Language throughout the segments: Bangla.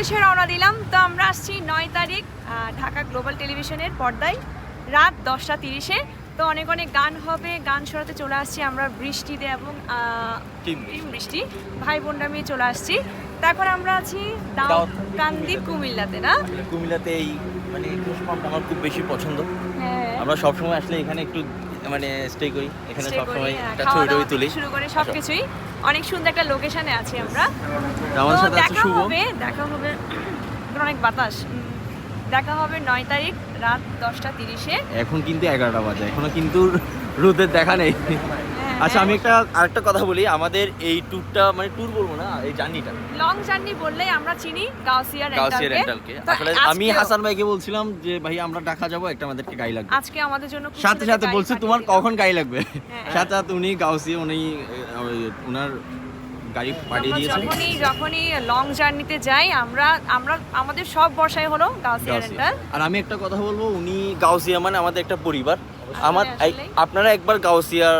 উদ্দেশ্যে রওনা দিলাম। তো আমরা আসছি নয় তারিখ ঢাকা গ্লোবাল টেলিভিশনের পর্দায় রাত দশটা তিরিশে। তো অনেক অনেক গান হবে গান শোনাতে চলে আসছি আমরা বৃষ্টিতে এবং বৃষ্টি। ভাই বোনরা মিলে চলে আসছি। তারপর আমরা আছি দাউদকান্দি কুমিল্লাতে না? কুমিল্লাতে এই মানে আমার খুব বেশি পছন্দ। হ্যাঁ। আমরা সবসময় আসলে এখানে একটু মানে স্টে করি। এখানে সবসময় হ্যাঁ, একটা ছবি টবি তুলি। শুরু করে সবকিছুই। অনেক সুন্দর একটা লোকেশনে আছি আমরা। তো দেখা হবে দেখা হবে অনেক বাতাস। দেখা হবে নয় তারিখ রাত দশটা তিরিশে। এখন কিন্তু এগারোটা বাজে এখনও কিন্তু রোদের দেখা নেই। আচ্ছা আমি একটা আরেকটা কথা বলি। আমাদের এই ট্যুরটা মানে ট্যুর বলব না এই জার্নিটা লং জার্নি বললেই আমরা চিনি গাউসিয়া গাউসিয়া রেন্টালকে আসলে আমি হাসান ভাইকে বলছিলাম যে ভাই আমরা ঢাকা যাব একটা আমাদেরকে গাড়ি লাগবে। আজকে আমাদের জন্য সাথে সাথে বলছে তোমার কখন গাড়ি লাগবে? হ্যাঁ। সাথে সাথে উনি গাউসিয়া উনি ওনার গাড়ি পাঠিয়ে দিয়েছে। যখনই যখনই লং জার্নিতে যাই আমরা আমরা আমাদের সব বর্ষায় হলো গাউসিয়া। রেন্টাল আর আমি একটা কথা বলব উনি গাউসিয়া মানে আমাদের একটা পরিবার। আমার আপনারা একবার গাউসিয়ার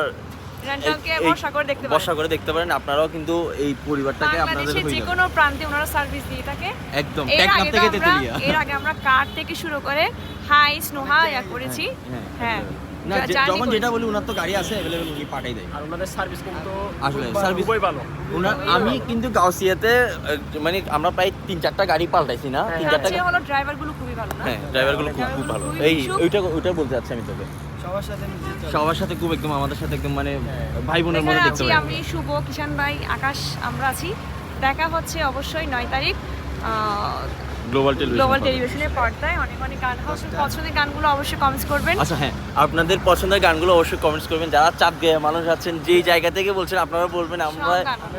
করে দেখতে বর্ষা করে দেখতে পারেন। আপনারাও কিন্তু এই পরিবারটাকে আপনাদের যে কোনো প্রান্তে ওনারা সার্ভিস দিয়ে থাকে। একদম টেকনাফ থেকে তেতুলিয়া। এর আগে আমরা কার থেকে শুরু করে হাই স্নোহা ইয়া করেছি। হ্যাঁ না যা- যে- জার্নি যখন যেটা বলি ওনার তো গাড়ি আছে অ্যাভেলেবল উনি পাঠাই দেয়। আর ওনাদের সার্ভিস কিন্তু আসলে খুব- খুবই ভালো। ওনার আমি কিন্তু গাউসিয়াতে মানে আমরা প্রায় তিন চারটা গাড়ি পাল্টাইছি না? তিন চারটা হলো ড্রাইভারগুলো খুবই ভালো না? হ্যাঁ ড্রাইভারগুলো খুব খুব ভালো। এই ওইটা ওইটা বলতে চাচ্ছি আমি তোকে। সবার সাথে খুব একদম আমাদের সাথে একদম মানে ভাই বোনের মধ্যে মতো দেখতে পাই আমি শুভ কিষান ভাই আকাশ আমরা আছি। দেখা হচ্ছে অবশ্যই নয় তারিখ গ্লোবাল গ্লোবাল টেলিভিশন টেলিভিশনের পর্দায়। অনেক অনেক গান হবে পছন্দের গানগুলো অবশ্যই কমেন্টস করবেন। আচ্ছা হ্যাঁ আপনাদের পছন্দের গানগুলো অবশ্যই কমেন্টস করবেন। যারা চাপ গিয়ে মানুষ আছেন যেই জায়গা থেকে বলছেন আপনারা বলবেন আমরা।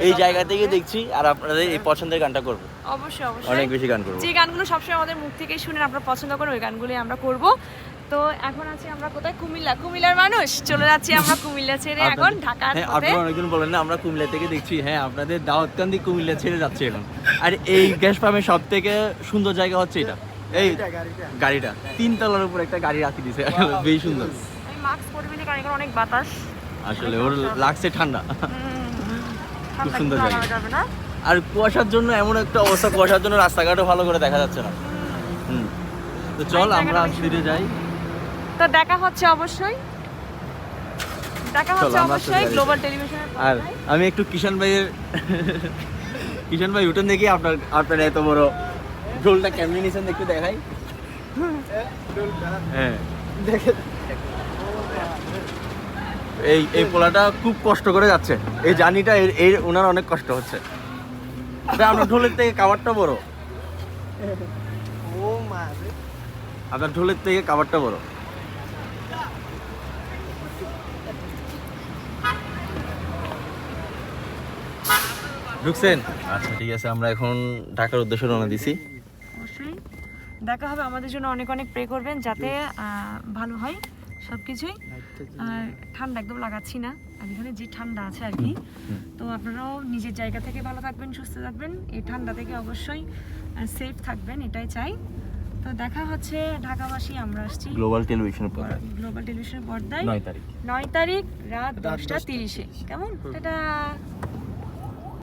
এই জায়গা থেকে দেখছি আর আপনাদের এই পছন্দের গানটা করব। অবশ্যই অনেক বেশি গান করব। যে গানগুলো সবসময় আমাদের মুখ থেকে শুনেন আপনারা পছন্দ করেন ওই গানগুলোই আমরা করব। তো এখন আছি আমরা কোথায়? কুমিল্লা। কুমিল্লার মানুষ চলে যাচ্ছি আমরা কুমিল্লা ছেড়ে এখন ঢাকার হ্যাঁ পথে। আপনারা অনেকজন বলেন না আমরা কুমিল্লা থেকে দেখছি হ্যাঁ আপনাদের দাওয়াতকান্দি কুমিল্লা ছেড়ে যাচ্ছে এখন। আর এই গ্যাস পাম্পের সব থেকে সুন্দর জায়গা হচ্ছে এটা। এই গাড়িটা। তিন তলার উপর একটা গাড়ি রাখি দিছে বেশ সুন্দর। আমি মাস্ক পরবি না কারণ অনেক বাতাস। আসলে ওর লাগছে ঠান্ডা। ঠান্ডা সুন্দর জায়গা। আর কুয়াশার জন্য এমন একটা অবস্থা কুয়াশার জন্য রাস্তাঘাটও ভালো করে দেখা যাচ্ছে না। হুম। তো চল আমরা ফিরে যাই। তো দেখা হচ্ছে অবশ্যই। দেখা হচ্ছে অবশ্যই গ্লোবাল টেলিভিশনের আর আমি একটু কিষান ভাইয়ের কিষান ভাই উঠেন দেখি আপনার আপনার এত বড় ঢোলটা কেমনি নিছেন একটু দেখাই। হ্যাঁ। এই এই পোলাটা খুব কষ্ট করে যাচ্ছে। এই জার্নিটা এর ওনার অনেক কষ্ট হচ্ছে। ভাই, আপনার ঢোলের থেকে কাভারটা বড়। আপনার ঢোলের থেকে কাভারটা বড়। ঢুকছেন? আচ্ছা ঠিক আছে আমরা এখন ঢাকার উদ্দেশ্যে রওনা দিছি। অবশ্যই। দেখা হবে আমাদের জন্য অনেক অনেক প্রে করবেন যাতে ভালো হয় সব কিছুই আর ঠান্ডা একদম লাগাচ্ছি না আর এখানে যে ঠান্ডা আছে আর কি। তো আপনারাও নিজের জায়গা থেকে ভালো থাকবেন সুস্থ থাকবেন। এই ঠান্ডা থেকে অবশ্যই সেফ থাকবেন এটাই চাই। তো দেখা হচ্ছে ঢাকাবাসী আমরা আসছি গ্লোবাল টেলিভিশনের পর গ্লোবাল টেলিভিশনের পর্দায়। নয় তারিখ। নয় তারিখ রাত দশটা তিরিশে। কেমন? এটা